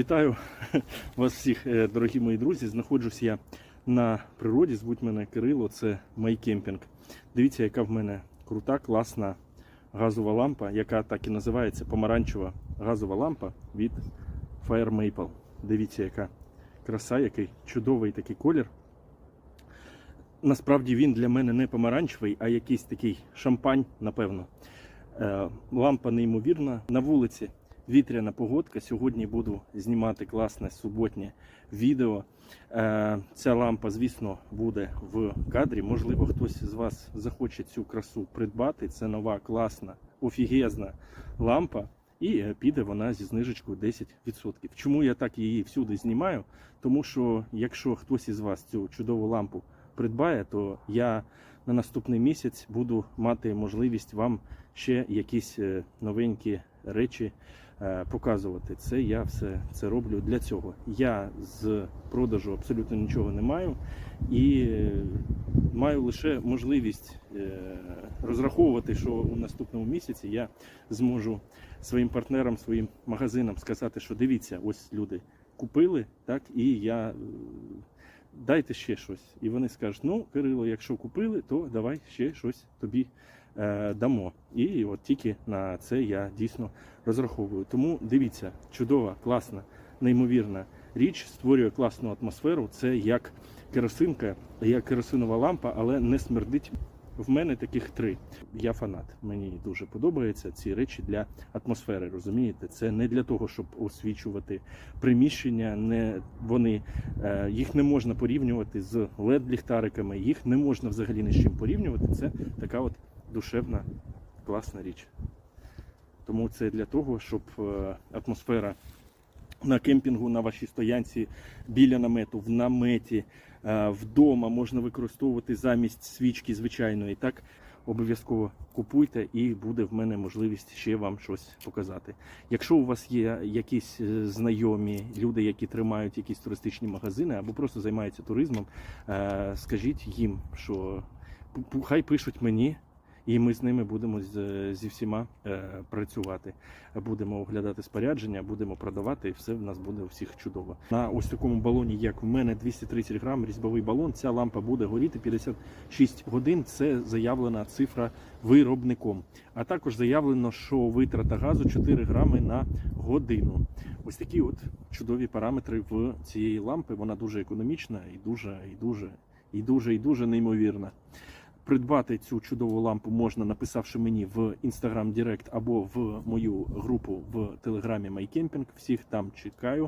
Вітаю вас всіх, е, дорогі мої друзі. Знаходжусь я на природі. Звуть мене Кирило, це майкемпінг. Дивіться, яка в мене крута, класна газова лампа, яка так і називається помаранчева газова лампа від Fire Maple. Дивіться, яка краса, який чудовий такий колір. Насправді він для мене не помаранчевий, а якийсь такий шампань, напевно. Е, Лампа неймовірна. На вулиці вітряна погодка. Сьогодні буду знімати класне суботнє відео. Е, Ця лампа, звісно, буде в кадрі. Можливо, хтось з вас захоче цю красу придбати. Це нова, класна, офігезна лампа. І е, піде вона зі знижечкою 10%. Чому я так її всюди знімаю? Тому що якщо хтось із вас цю чудову лампу придбає, то я на наступний місяць буду мати можливість вам ще якісь е, новенькі речі показувати. Це я все це роблю для цього. Я з продажу абсолютно нічого не маю і е, маю лише можливість е, розраховувати, що у наступному місяці я зможу своїм партнерам, своїм магазинам сказати, що дивіться, ось люди купили, так, і я е, дайте ще щось. І вони скажуть: ну, Кирило, якщо купили, то давай ще щось тобі е, дамо. І от тільки на це я дійсно розраховую. Тому дивіться, чудова, класна, неймовірна річ, створює класну атмосферу. Це як керосинка, як керосинова лампа, але не смердить. В мене таких три. Я фанат. Мені дуже подобаються ці речі для атмосфери. Розумієте, це не для того, щоб освічувати приміщення. Не вони е, їх не можна порівнювати з led ліхтариками. Їх не можна взагалі ні з чим порівнювати. Це така от душевна, класна річ. Тому це для того, щоб е, атмосфера на кемпінгу, на вашій стоянці біля намету, в наметі, е, вдома можна використовувати замість свічки звичайної. Так обов'язково купуйте, і буде в мене можливість ще вам щось показати. Якщо у вас є якісь е, знайомі люди, які тримають якісь туристичні магазини або просто займаються туризмом, скажіть їм, що хай пишуть мені. І ми з ними будемо з, зі всіма е, працювати. Будемо оглядати спорядження, будемо продавати, і все в нас буде у всіх чудово. На ось такому балоні, як в мене 230 грам різьбовий балон, ця лампа буде горіти 56 годин. Це заявлена цифра виробником. А також заявлено, що витрата газу 4 грами на годину. Ось такі от чудові параметри в цієї лампи. Вона дуже економічна і дуже, і дуже, і дуже, і дуже неймовірна. Придбати цю чудову лампу можна, написавши мені в Instagram Direct або в мою групу в Телеграмі MyCamping. Всіх там чекаю.